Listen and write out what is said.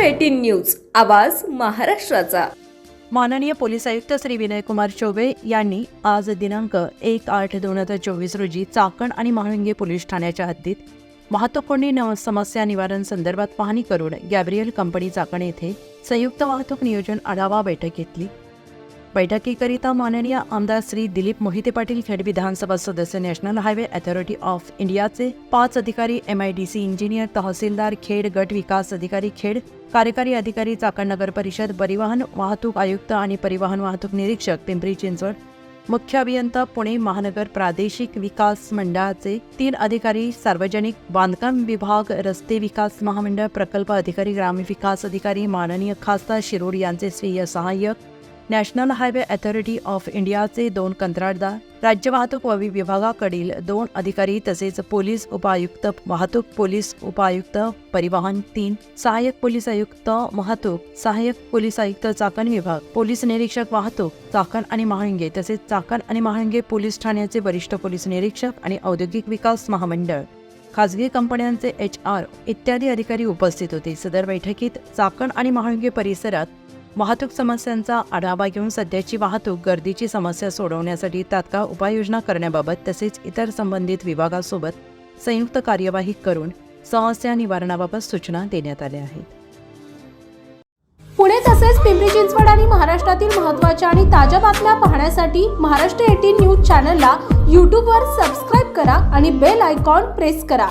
Eighteen news आवाज महाराष्ट्राचा. माननीय पोलीस आयुक्त श्री विनयकुमार चौबे यांनी आज दिनांक एक आठ दोन हजार चोवीस रोजी चाकण आणि महाळुंगे पोलीस ठाण्याच्या हद्दीत वाहतूककोंडी समस्या निवारण संदर्भात पाहणी करून गॅब्रियल कंपनी चाकण येथे संयुक्त वाहतूक नियोजन आढावा बैठक घेतली. बैठकीकरिता माननीय आमदार श्री दिलीप मोहिते पाटील खेड विधानसभा सदस्य नॅशनल हायवे अथॉरिटी ऑफ इंडियाचे पाच अधिकारी एमआयडीसी इंजिनियर तहसीलदार खेड गट विकास अधिकारी खेड कार्यकारी अधिकारी चाकण नगर परिषद परिवहन वाहतूक आयुक्त आणि परिवहन वाहतूक निरीक्षक पिंपरी चिंचवड मुख्य अभियंता पुणे महानगर प्रादेशिक विकास मंडळाचे तीन अधिकारी सार्वजनिक बांधकाम विभाग रस्ते विकास महामंडळ प्रकल्प अधिकारी ग्रामविकास अधिकारी माननीय खासदार शिरोड यांचे स्वीय सहाय्यक नॅशनल हायवे अथॉरिटी ऑफ इंडियाचे दोन कंत्राटदार राज्य वाहतूक विभागाकडील दोन अधिकारी तसेच पोलीस उपायुक्त वाहतूक पोलीस उपायुक्त परिवहन तीन सहाय्यक पोलीस आयुक्त वाहतूक सहाय्यक पोलीस आयुक्त चाकण विभाग पोलीस निरीक्षक वाहतूक चाकण आणि महाळंगे तसेच चाकण आणि महाळंगे पोलीस ठाण्याचे वरिष्ठ पोलीस निरीक्षक आणि औद्योगिक विकास महामंडळ. खासगी कंपन्यांचे एच आर इत्यादी अधिकारी उपस्थित होते. सदर बैठकीत चाकण आणि महाळंगे परिसरात वाहतूक समस्यांचा आढावा घेऊन सध्याची वाहतूक गर्दीची समस्या सोडवण्यासाठी तात्काळ उपाययोजना करण्याबाबत तसेच इतर संबंधित विभागासोबत संयुक्त कार्यवाही करून समस्या निवारणाबाबत सूचना देण्यात आल्या आहेत. पुणे तसेच पिंपरी चिंचवड आणि महाराष्ट्रातील महत्त्वाच्या आणि ताज्या बातम्या पाहण्यासाठी महाराष्ट्र एटीन न्यूज चॅनलला यूट्यूबवर सबस्क्राईब करा आणि बेल आयकॉन प्रेस करा.